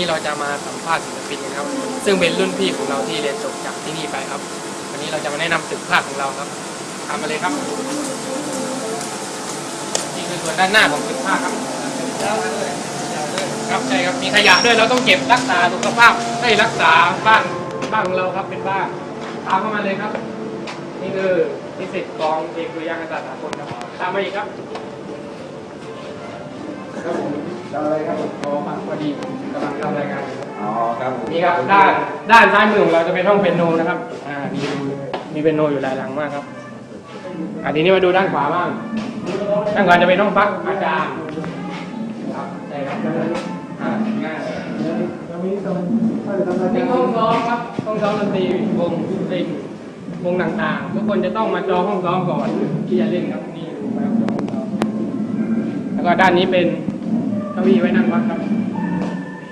นี้เราจะมาสัมภาษณ์ศิลปินกันครับ ซึ่งเป็นรุ่นพี่ของเราที่เรียนจบจากที่นี่ไปครับ วันนี้เราจะมาแนะนำตึกภาคของเราครับตามมาเลยครับนี่คือส่วนด้านหน้าของตึกภาคครับครับใช่ครับมีขยะด้วยเราต้องเก็บรักษาสุขภาพให้รักษาบ้านบ้านของเราครับเป็นบ้านตามเข้ามาเลยครับ นี่คือนิสิตกองเอกดุริยางคศาสตร์สากลครับตามมาอีกครับครับผม ทำอะไรครับผมพอมาพอดีผมกำลังทำรายงานอยู่ครับอ๋อครับผมนี่ครับด้านด้านซ้ายมือของเราจะเป็นห้องเปียโนนะครับอ่ามีมีเปียโนอยู่หลายหลังมากครับอ่าทีนี้มาดูด้านขวาบ้างด้านขวาจะเป็นห้องพักอาจารย์ครับใช่ครับอ่าง่ายนี่ห้องซ้อมครับห้องซ้อมดนตรีวงเพลงวงต่างๆทุกคนจะต้องมาจองห้องซ้อมก่อนที่จะเล่นครับนี่ดูครับจองห้องซ้อมแล้วก็ด้านนี้เป็นเก้าอี้ไว้นั่งพักครับ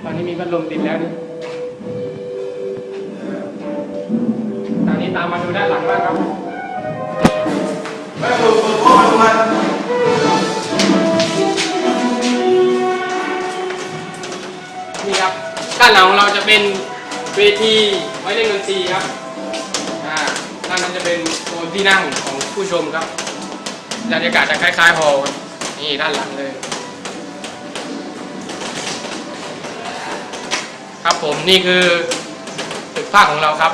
ตอนนี้มีพัดลมติดแล้วนี่ตอนนี้ตามมาดูด้านหลังบ้างครับนี่ครับด้านหลังของเราจะเป็นเวทีไว้เล่นดนตรีครับอ่าด้านนั้นจะเป็นโซนที่นั่งของผู้ชมครับบรรยากาศจะคล้ายๆฮอลล์นี่ด้านหลังเลย ครับ ผมนี่คือตึกภาคของเราครับ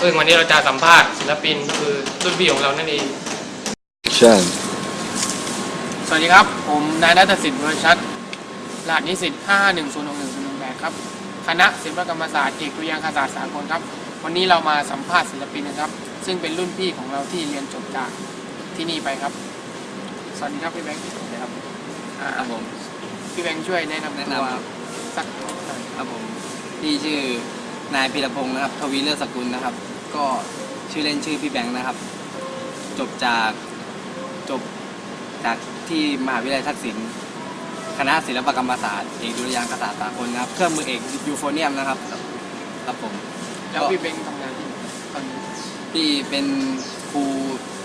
ซึ่งวันนี้เราจะสัมภาษณ์ศิลปินคือรุ่นพี่ของเรานั่นเองใช่สวัสดีครับ ผมนายนัทสิทธิ์บุรชัดรหัสนิสิต5106108ครับ คณะศิลปกรรมศาสตร์เอกดุริยางคศาสตร์สากลครับ วันนี้เรามาสัมภาษณ์ศิลปินนะครับ ซึ่งเป็นรุ่นพี่ของเราที่เรียนจบจากที่นี่ไปครับ สวัสดีครับพี่แบงค์ครับ อ่าครับผม พี่แบงค์ช่วยแนะนำแนะตัวนำสักหน่อย ครับผม พี่ชื่อนายพีรพงศ์นะครับ ทวีเลิศสกุลนะครับ ก็ชื่อเล่นชื่อพี่แบงค์นะครับ จบจากจบจากที่มหาวิทยาลัยทักษิณคณะศิลปกรรมศาสตร์เอกดุริยางคศาสตร์สากลนะครับ เครื่องมือเอกยูโฟเนียมนะครับ ครับผมแล้วพี่แบงค์ทำงานที่ไหนตอนนี้พี่เป็นครู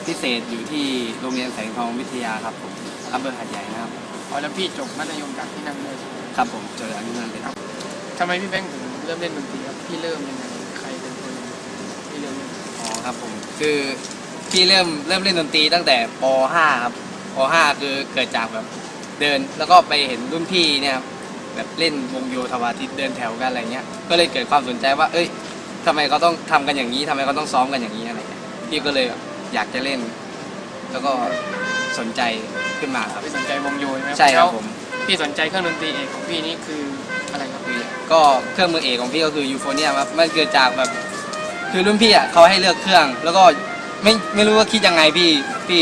พิเศษอยู่ที่โรงเรียนแสงทองวิทยาครับผมอำเภอหาดใหญ่นะครับอ๋อแล้วพี่จบมัธยมจากที่นั่นเลยใช่ไหมครับผมเจออันนี้นั่นเลยครับทำไมพี่แบงค์ถึงเริ่มเล่นดนตรีครับพี่เริ่มยังไงใครเป็นคนพี่เริ่มเล่นอ๋อครับผมคือพี่เริ่มเริ่มเล่นดนตรีตั้งแต่ป .5 ครับป .5 คือเกิดจากแบบเดิน แล้วก็ไปเห็นรุ่นพี่เนี่ยครับแบบเล่นวงโยธวาทิตเดินแถวกันอะไรเงี้ยก็เลยเกิดความสนใจว่า เอ้ยทำไมเขาต้องทำกันอย่างนี้ทำไมเขาต้องซ้อมกันอย่างนี้อะไรเงี้ยพี่ก็เลยแบบอยากจะเล่น แล้วก็สนใจขึ้นมาครับพี่สนใจวงโยใช่ไหมใช่ครับแล้วผม พี่สนใจเครื่องดนตรีเอกของพี่นี่คืออะไรครับพี่ก็เครื่องมือเอกของพี่ก็คือยูโฟเนียครับมันเกิดจากแบบคือรุ่นพี่อะเขาให้เลือกเครื่อง แล้วก็ไม่ไม่รู้ว่าคิดยังไงพี่พี่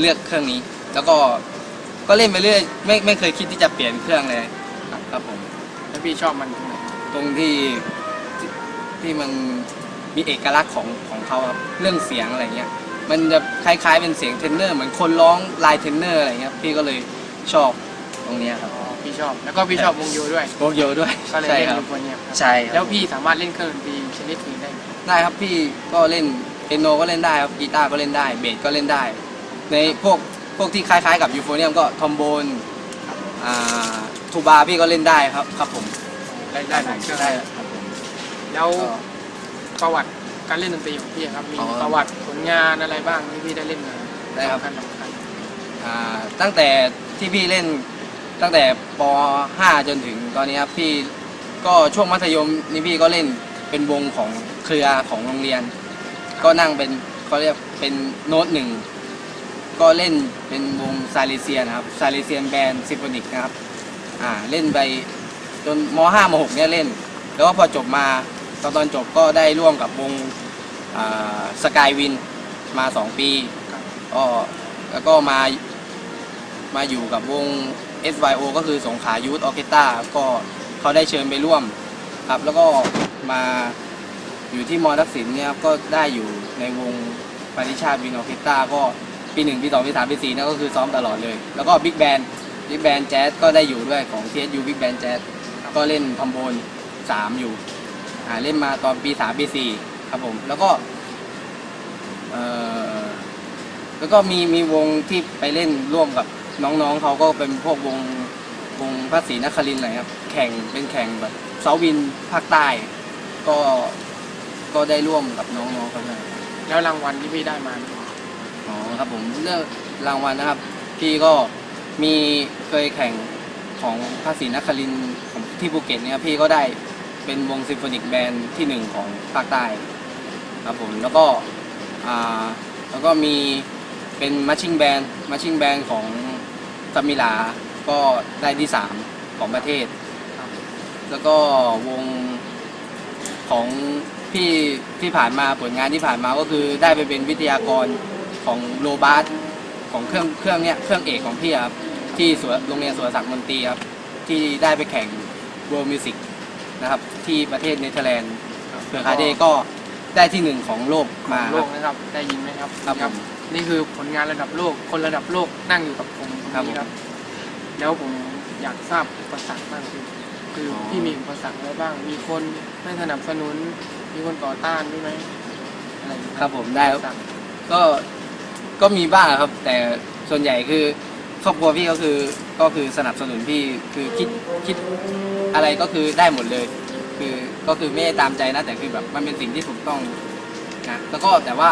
เลือกเครื่องนี้ แล้วก็ก็เล่นไปเรื่อยไม่ไม่เคยคิดที่จะเปลี่ยนเครื่องเลยครับครับผมแล้วพี่ชอบมันตรงไหนตรงที่ที่ที่มันมีเอกลักษณ์ของของเขาครับเรื่องเสียงอะไรเงี้ยมันจะคล้ายๆเป็นเสียงเทนเนอร์เหมือนคนร้องลายเทนเนอร์อะไรเงี้ยพี่ก็เลยชอบ ตรงเนี้ยครับอ๋อพี่ชอบ แล้วก็พี่ชอบวงโยด้วยโกโยด้วยก็เลยใช่เล่นครับยูโฟเนียมครับใช่ครับ แล้วพี่สามารถเล่นเครื่องดนตรีชนิดอื่นได้ไหมได้ครับพี่ก็เล่นเปียโนก็เล่นได้ครับกีตาร์ก็เล่นได้เบสก็เล่นได้ ในพวกพวกที่คล้ายๆกับยูโฟเนียมก็ทอมโบนอ่าทูบาพี่ก็เล่นได้ครับครับผมได้ได้หลายเครื่องได้ครับผมแล้วก็ ประวัติการเล่นดนตรีของพี่ครับมีอ๋อประวัติผลงานอะไรบ้างที่พี่ได้เล่นมาได้ครับ สำคัญสำคัญอ่าตั้งแต่ที่พี่เล่น ตั้งแต่ป .5 จนถึงตอนนี้ครับพี่ก็ช่วงมัธยมนี่พี่ก็เล่นเป็นวงของเครือของโรงเรียน ก็นั่งเป็นเขาเรียกเป็นโน้ตหนึ่งก็เล่นเป็นวงซาลิเซียนะครับซาลิเซียนแบนด์ซิมโฟนิกนะครับอ่าเล่นไปจนม .5 ม .6 เนี่ยเล่น แล้วก็พอจบมาตอนตอนจบก็ได้ร่วมกับวงสกายวินมา 2 ปีครับก็แล้วก็มา มาอยู่กับวง SYO ก็คือสงขายูทออเคสตราก็เขาได้เชิญไปร่วมครับ แล้วก็มาอยู่ที่มอทักษิณเนี่ยครับก็ได้อยู่ในวงปาริชาติวินออเคสตราก็ปีหนึ่งปีสองปีสามปีสี่นั่นก็คือซ้อมตลอดเลย แล้วก็บิ๊กแบนบิ๊กแบนแจ๊สก็ได้อยู่ด้วยของ TSU Big Band Jazz ก็เล่นทอมโบนสามอยู่อ่าเล่นมาตอนปีสามปีสี่ครับผม แล้วก็เอ่อแล้วก็มีมีวงที่ไปเล่นร่วมกับ น้องๆเขาก็เป็นพวกวงวงพระศรีนครินทร์อะไรครับ แข่งเป็นแข่งแบบเซาวินภาคใต้ ก็ก็ได้ร่วมกับน้องๆเขาด้วยแล้วรางวัลที่พี่ได้มาอ๋อครับผมเรื่องรางวัลนะครับ พี่ก็มีเคยแข่งของพระศรีนครินทร์ของที่ภูเก็ตเนี่ยครับพี่ก็ได้เป็นวงซิมโฟนิกแบนด์ที่หนึ่งของภาคใต้ครับผมแล้วก็อ่าแล้วก็มีเป็นมัชชิ่งแบนด์มัชชิ่งแบนด์ของ สมิลาก็ได้ที่สามของประเทศครับแล้วก็วงของพี่ที่ผ่านมาผลงานที่ผ่านมาก็คือได้ไปเป็นวิทยากรของโรบาสของเครื่องเครื่องเนี้ยเครื่องเอกของพี่อะครับที่สวนโรงเรียนสุรศักดิ์มนตรีครับที่ได้ไปแข่ง World Music นะครับที่ประเทศเนเธอร์แลนด์เผื่อคาเดก็ได้ที่หนึ่งของโลกมาโลครักบนะครับได้ยินไหมครับครับผมนี่คือผลงานระดับโลกคนระดับโลกนั่งอยู่กับผม ตรงนี้คครัรับบผมแล้วผมอยากทราบอุปสรรคบ้างคือคือออ พี่มีอุปสรรคอะไรบ้าง มีคนไม่สนับสนุน มีคนต่อต้านด้วยไหมอะไรอย่างเงี้ยครับผมได้ครับ อุปสรรคก็ก็มีบ้างครับ แต่ส่วนใหญ่คือครอบครัวพี่ก็คือก็คือสนับสนุนพี่คือคิดคิดอะไรก็คือได้หมดเลย คือก็คือไม่ได้ตามใจนะแต่คือแบบมันเป็นสิ่งที่ถูกต้องนะแล้วก็แต่ว่า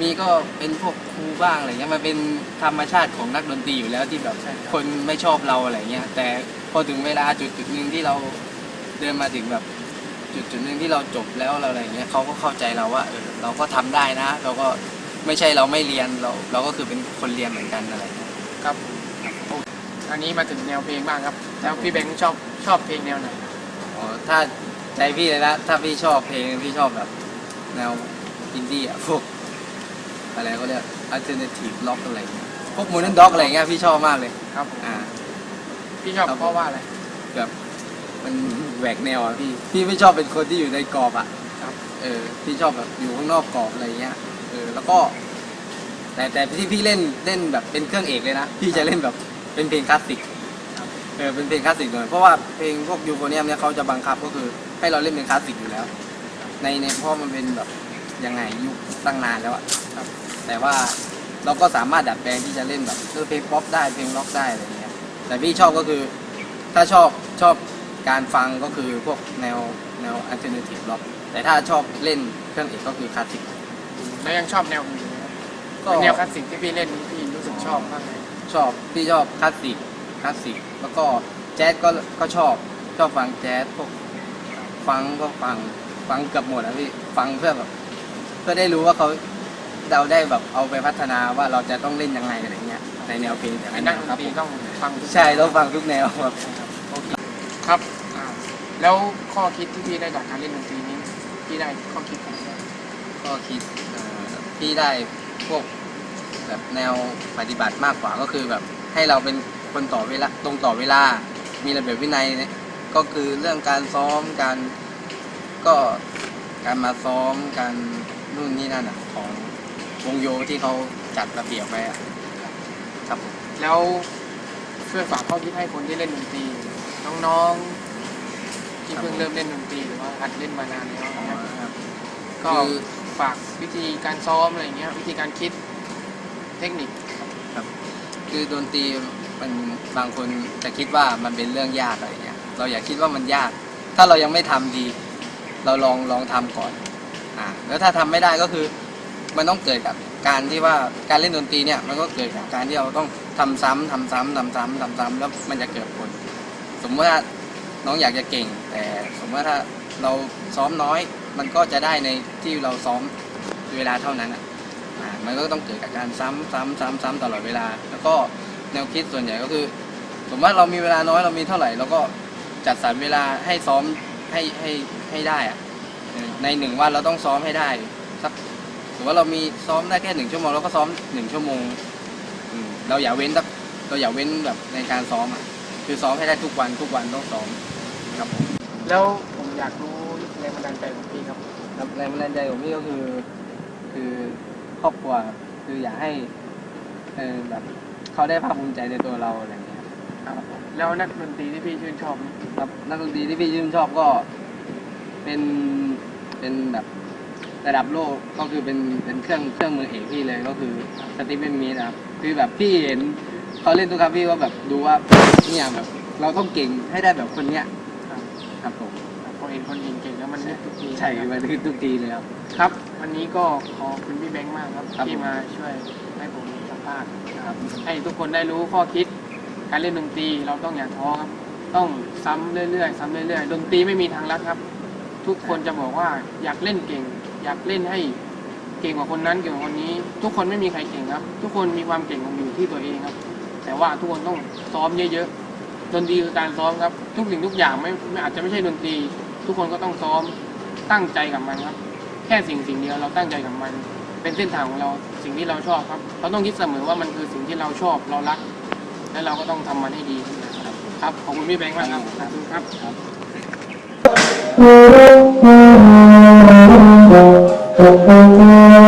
มีก็เป็นพวกครูบ้างอะไรเงี้ยมันเป็นธรรมชาติของนักดนตรีอยู่แล้วที่แบบใช่ครับคนไม่ชอบเราอะไรเงี้ยแต่พอถึงเวลาจุดจุดหนึ่งที่เราเดินมาถึงแบบ จุดจุดหนึ่งที่เราจบแล้วเราอะไรเงี้ยเขาก็เข้าใจเราว่าเออเราก็ทำได้นะ เราก็ไม่ใช่เราไม่เรียนเรา เราก็คือเป็นคนเรียนเหมือนกันอะไรเงี้ยครับโอเคอันนี้มาถึงแนวเพลงบ้างครับ แล้วพี่แบงค์ชอบชอบเพลงแนวไหนอ๋อถ้าใจพี่เลยนะถ้าพี่ชอบเพลงพี่ชอบแบบ แนวอินดี้อะพวก อะไรก็เรียก alternative rock อะไรเงี้ยพวก modern dog อะไรเงี้ยพี่ชอบมากเลยครับผมอ่า พี่ชอบครับเพราะว่าอะไร แบบมันแหวกแนวอะพี่ พี่ไม่ชอบเป็นคนที่อยู่ในกรอบอะครับ เออ พี่ชอบแบบอยู่ข้างนอกกรอบอะไรเงี้ย เออ แล้วก็ แต่แต่ที่พี่เล่นเล่นแบบเป็นเครื่องเอกเลยนะ พี่จะเล่นแบบเป็นเพลงคลาสสิกครับเออ เป็นเพลงคลาสสิกหน่อยเพราะว่าเพลงพวกยูโฟเนียมเนี่ยเขาจะบังคับก็คือให้เราเล่นเป็นคลาสสิกอยู่แล้ว ในในเพราะมันเป็นแบบยังไงยุคตั้งนานแล้วอะครับ แต่ว่าเราก็สามารถดัดแปลงที่จะเล่นแบบเออเพลงป๊อปได้เพลงร็อกได้อะไรเงี้ยแต่พี่ชอบก็คือถ้าชอบชอบการฟังก็คือพวกแนวแนว alternative rock แต่ถ้าชอบเล่นเครื่องเอกก็คือคลาสสิกแล้วยังชอบแนวอื่นไหมครับก็เป็นแนวคลาสสิกที่พี่เล่นพี่รู้สึกชอบมากเลยชอบพี่ชอบคลาสสิกคลาสสิกแล้วก็แจ๊สก็ก็ชอบชอบฟังแจ๊สพวกฟังก็ฟังฟังเกือบหมดนะพี่ฟังเพื่อแบบเพื่อได้รู้ว่าเขา เราได้แบบเอาไปพัฒนาว่าเราจะต้องเล่นยังไงอะไรเงี้ยในแนวเพลงอย่างไอ้นั้นนักดนครับตรีผมต้องฟังทุกใช่ต้องฟังทุกแนวครับ โอเคครับอ่าแล้วข้อคิดที่พี่ได้จากการเล่นดนตรีนี้พี่ได้ข้อคิดอะไรบ้างก็คิดเอ่อที่ได้พวกแบบแนวปฏิบัติมากกว่าก็คือแบบให้เราเป็นคนต่อเวลาตรงต่อเวลา มีระเบียบวินัยเนี่ยก็คือเรื่องการซ้อมการก็การมาซ้อมการนู่นนี่นั่นอะของ วงโยที่เขาจัดระเบียบไว้อะครับผมแล้วช่วยฝากข้อคิดให้คนที่เล่นดนตรี น้องๆ ที่เพิ่งเริ่มเล่นดนตรีหรือว่าหัดเล่นมานานแล้วนะครับก็คือฝากวิธีการซ้อมอะไรเงี้ย วิธีการคิดเทคนิคคือดนตรีมันบางคนจะคิดว่ามันเป็นเรื่องยากอะไรเงี้ยเราอย่าคิดว่ามันยาก ถ้าเรายังไม่ทำดี เราลองลองทำก่อนอ่าแล้วถ้าทำไม่ได้ก็คือ มันต้องเกิดกับการที่ว่าการเล่นดนตรีเนี่ยมันก็เกิดจากการที่เราต้องทำซ้ำทำซ้ำทำซ้ำทำซ้ำแล้วมันจะเกิดผล สมมติว่าน้องอยากจะเก่ง แต่สมมติว่าถ้าเราซ้อมน้อย มันก็จะได้ในที่เราซ้อมเวลาเท่านั้นอะมันก็ต้องเกิดกับการซ้ำซ้ำซ้ำซ้ำตลอดเวลา แล้วก็แนวคิดส่วนใหญ่ก็คือ สมมติว่าเรามีเวลาน้อยเรามีเท่าไหร่เราก็จัดสรรเวลาให้ซ้อมให้ให้ให้ได้อะในหนึ่งวันเราต้องซ้อมให้ได้สัก สมมติว่าเรามีซ้อมได้แค่หนึ่งชั่วโมงเราก็ซ้อมหนึ่งชั่วโมงอืมเราอย่าเว้นสักเราอย่าเว้นแบบในการซ้อมอะคือซ้อมให้ได้ทุกวันทุกวันต้องซ้อมครับผม แล้วผมอยากรู้แรงบันดาลใจของพี่ครับ ครับแรงบันดาลใจของพี่ก็คือ คือครอบครัวครับคืออยากให้เออแบบเขาได้ภาคภูมิใจในตัวเราอะไรอย่างเงี้ยครับผมแล้วนักดนตรีที่พี่ชื่นชอบครับนักดนตรีที่พี่ชื่นชอบก็ เป็นเป็นแบบ ระดับโลกก็คือเป็นเป็นเครื่องเครื่องมือเอกพี่เลยก็คือสตีเฟนมีนะครับคือแบบพี่เห็นเขาเล่นทุกครั้งพี่ก็แบบดูว่านี่อย่างแบบ เราต้องเก่งให้ได้แบบคนเนี้ยครับครับผมพอเห็นคนเก่งๆแล้วมันนึกทุกทีใช่มาทุกทุกทีเลยครับครับ วันนี้ก็ขอบคุณพี่แบงค์มากครับครับที่มาช่วยให้ผมสัมภาษณ์นะครับให้ทุกคนได้รู้ข้อคิดการเล่นดนตรีเราต้องอย่าท้อครับ ต้องซ้ำเรื่อยๆ ซ้ำเรื่อยๆ ดนตรีไม่มีทางลัดครับ ทุกคนจะบอกว่าอยากเล่นเก่ง อยากเล่นให้เก่งกว่าคนนั้นเก่งกว่าคนนี้ ทุกคนไม่มีใครเก่งครับ ทุกคนมีความเก่งของอยู่ที่ตัวเองครับ แต่ว่าทุกคนต้องซ้อมเยอะๆดนตรีคือการซ้อมครับ ทุกสิ่งทุกอย่างไม่ไม่อาจจะไม่ใช่ดนตรี ทุกคนก็ต้องซ้อมตั้งใจกับมันครับ แค่สิ่งสิ่งเดียวเราตั้งใจกับมัน เป็นเส้นทางของเราสิ่งที่เราชอบครับ เราต้องคิดเสมอว่ามันคือสิ่งที่เราชอบเรารัก และเราก็ต้องทำมันให้ดีครับขอบคุณพี่แบงค์มากครับขอบคุณครับครับ Thank you. Gracias.